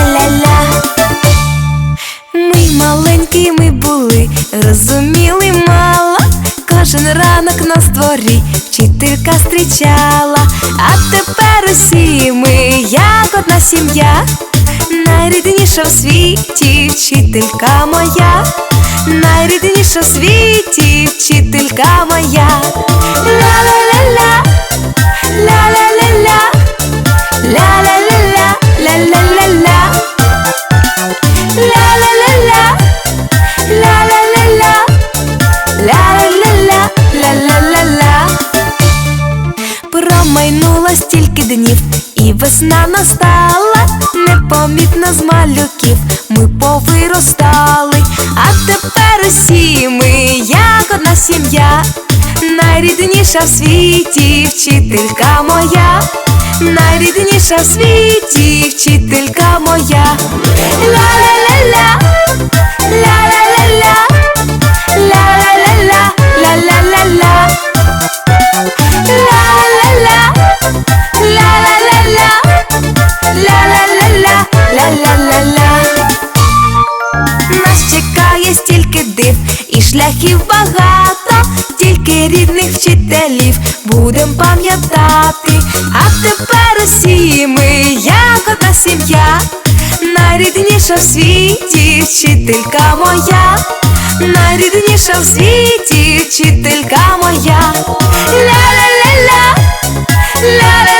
ля-ля-ля Ми маленькі ми були, розуміли мало. Кожен ранок на дворі вчителька зустрічала. А тепер усі ми, як одна сім'я, найрідніша в світі вчителька моя, найрідніша в світі вчителька моя. Ля-ля-ля-ля Промайнуло стільки днів, і весна настала, непомітно з малюків ми повиростали, а тепер усі ми як одна сім'я, найрідніша в світі вчителька моя, найрідніша в світі вчителька моя. Ля-ля-ля-ля, ля-ля-ля-ля, ля-ля-ля-ля, ля-ля-ля-ля. Ля-ля-ля, ля-ля-ля-ля, ля-ля-ля-ля, ля-ля-ля-ля. Нас чекає стільки див і шляхів багато, тільки рідних вчителів будем пам'ятати. А тепер усі ми, як одна сім'я, найрідніша в світі вчителька моя, найрідніша в світі вчителька моя. Ля-ля-ля-ля, ля-ля-ля-ля,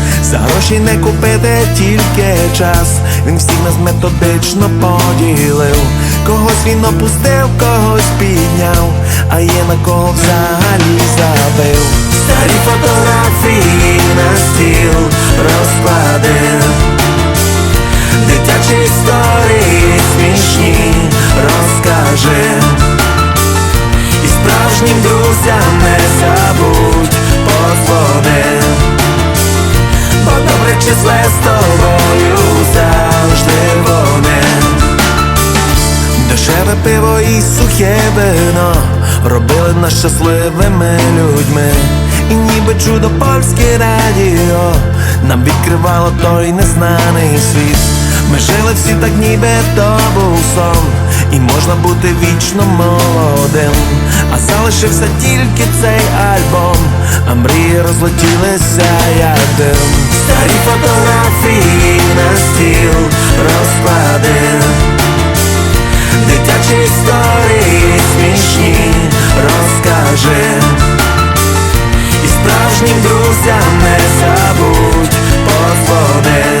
За гроші не купити тільки час. Він всіх нас методично поділив. Когось він опустив, когось підняв, а є на кого взагалі забив. Старі фотографії на стіл розкладив. Дитячі історії смішні розкаже І справжнім друзям не числе з тобою завжди вони Дешеве пиво і сухе вино робили нас щасливими людьми. І ніби чудо польське радіо нам відкривало той незнаний світ. Ми жили всі так, ніби то був сон, і можна бути вічно молодим. А залишився тільки цей альбом, а мрії розлетілися як дим. Старі фотографії на стіл розкладив. Дитячі історії смішні розкаже І справжнім друзям не забудь добре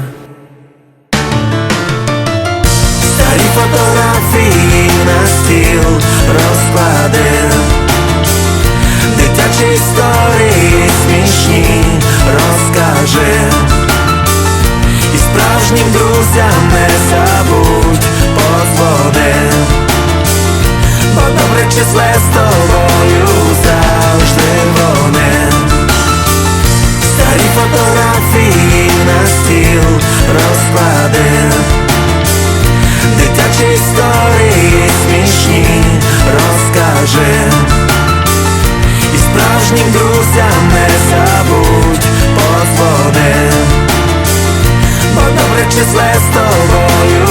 числе з тобою завжди вони. Старі фотографії на стіл розкладив Дитячі історії смішні розкаже І справжнім друзям не забудь подзвони. Бо добре числе з тобою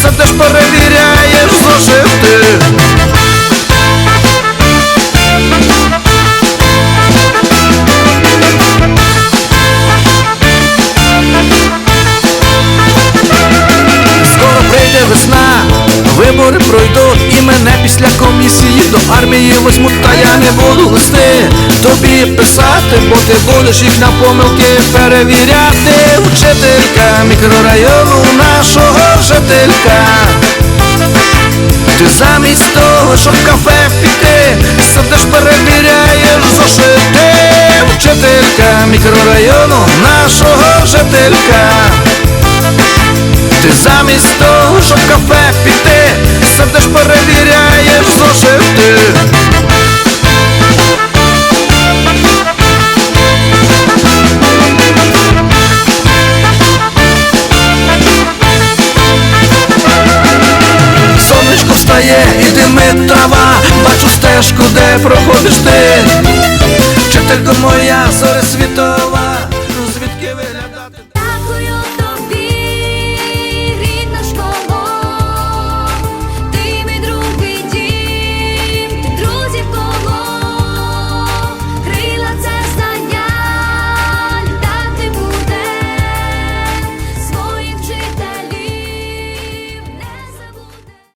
кіно піти, сидиш перевіряєш зошити Скоро прийде весна, вибори пройдуть і мене після комісії до армії возьмуть, та я не буду листи тобі писати, бо ти будеш їх на помилки перевіряти. Учителька мікрорайону нашого. Ти замість того, щоб в кафе піти, сидиш перевіряєш зошити. вчителька мікрорайону нашого жителька. Ти замість того, щоб кафе піти, сидиш перевіряєш Встає і димить трава, бачу стежку, де проходиш ти. Вчителько моя зоря світо